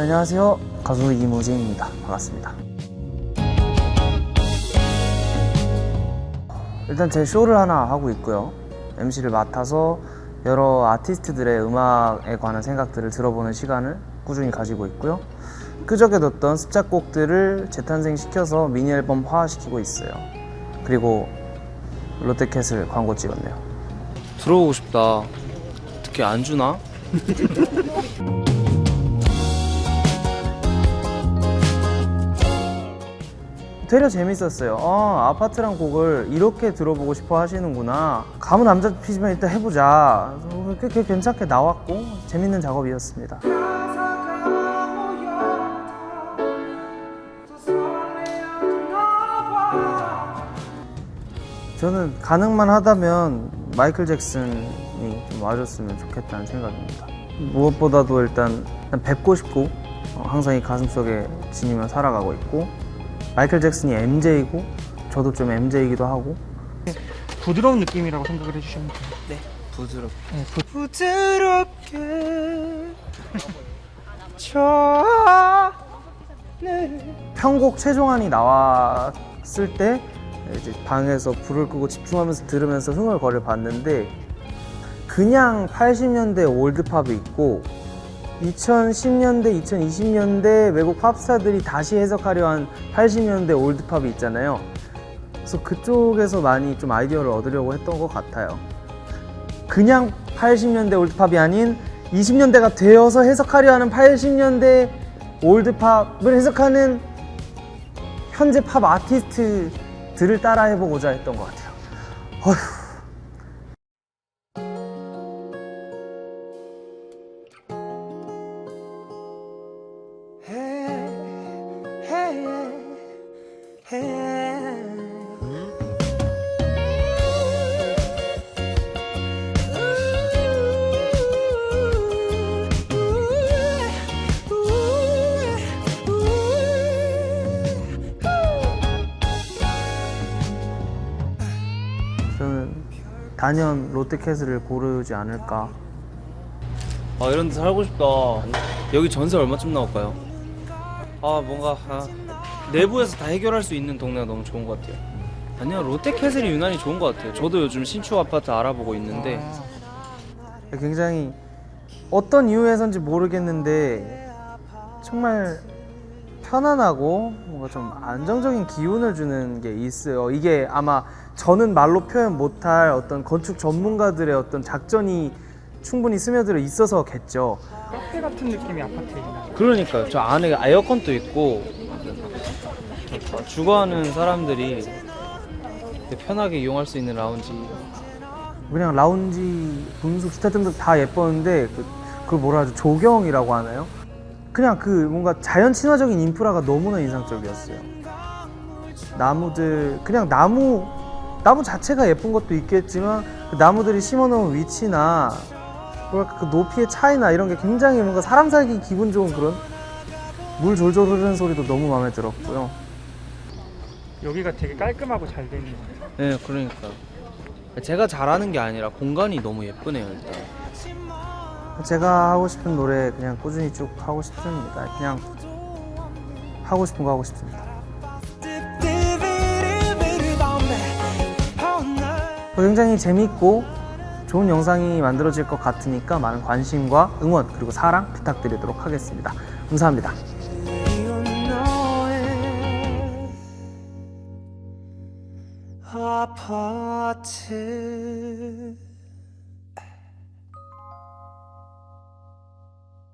안녕하세요. 가수 이무진입니다. 반갑습니다. 일단 제 쇼를 하나 하고 있고요. MC를 맡아서 여러 아티스트들의 음악에 관한 생각들을 들어보는 시간을 꾸준히 가지고 있고요. 끄적여 뒀던 습작곡들을 재탄생시켜서 미니 앨범화시키고 있어요. 그리고 롯데캐슬 광고 찍었네요. 들어오고 싶다. 어떻게 안 주나? 되려 재밌었어요. 어, 아파트란 곡을 이렇게 들어보고 싶어 하시는구나. 감은 안 잡히지만 일단 해보자. 꽤 괜찮게 나왔고 재밌는 작업이었습니다. 저는 가능만 하다면 마이클 잭슨이 좀 와줬으면 좋겠다는 생각입니다. 무엇보다도 일단 뵙고 싶고 어, 항상 이 가슴속에 지니며 살아가고 있고 마이클 잭슨이 MJ이고 저도 좀 MJ이기도 하고. 부드러운 느낌이라고 생각을 해주시면 돼요. 네 부드럽게. 네, 부... 부드럽게. 편곡 최종안이 나왔을 때 이제 방에서 불을 끄고 집중하면서 들으면서 흥얼거려 봤는데 그냥 80년대 올드팝이 있고 2010년대, 2020년대 외국 팝스타들이 다시 해석하려 한 80년대 올드팝이 있잖아요. 그래서 그쪽에서 많이 좀 아이디어를 얻으려고 했던 것 같아요. 그냥 80년대 올드팝이 아닌 20년대가 되어서 해석하려 하는 80년대 올드팝을 해석하는 현재 팝 아티스트들을 따라 해보고자 했던 것 같아요. 어휴. 저는 단연 롯데캐슬을 고르지 않을까. 아 이런 데 살고 싶다. 여기 전세 얼마쯤 나올까요? 아 뭔가 아, 내부에서 다 해결할 수 있는 동네가 너무 좋은 것 같아요. 아니요 롯데캐슬이 유난히 좋은 것 같아요. 저도 요즘 신축 아파트 알아보고 있는데 굉장히 어떤 이유에선지 모르겠는데 정말 편안하고 뭔가 좀 안정적인 기운을 주는 게 있어요. 이게 아마 저는 말로 표현 못할 어떤 건축 전문가들의 어떤 작전이 충분히 스며들어 있어서겠죠. 카페 같은 느낌이 아파트에 있나요? 그러니까요. 저 안에 에어컨도 있고 주거하는 사람들이 편하게 이용할 수 있는 라운지. 그냥 라운지, 분수, 기타 등등 다 예뻤는데 그, 그걸 뭐라 하죠? 조경이라고 하나요? 그냥 그 뭔가 자연 친화적인 인프라가 너무나 인상적이었어요. 나무들 그냥 나무 나무 자체가 예쁜 것도 있겠지만 그 나무들이 심어놓은 위치나 뭐랄까 그 높이의 차이나 이런 게 굉장히 뭔가 사람 살기 기분 좋은 그런 물 졸졸 흐르는 소리도 너무 마음에 들었고요. 여기가 되게 깔끔하고 잘 돼 있는 것 같아요. 네, 그러니까 제가 잘하는 게 아니라 공간이 너무 예쁘네요 일단. 제가 하고 싶은 노래 그냥 꾸준히 쭉 하고 싶습니다. 그냥 하고 싶은 거 하고 싶습니다. 굉장히 재밌고 좋은 영상이 만들어질 것 같으니까 많은 관심과 응원 그리고 사랑 부탁드리도록 하겠습니다. 감사합니다. 아파트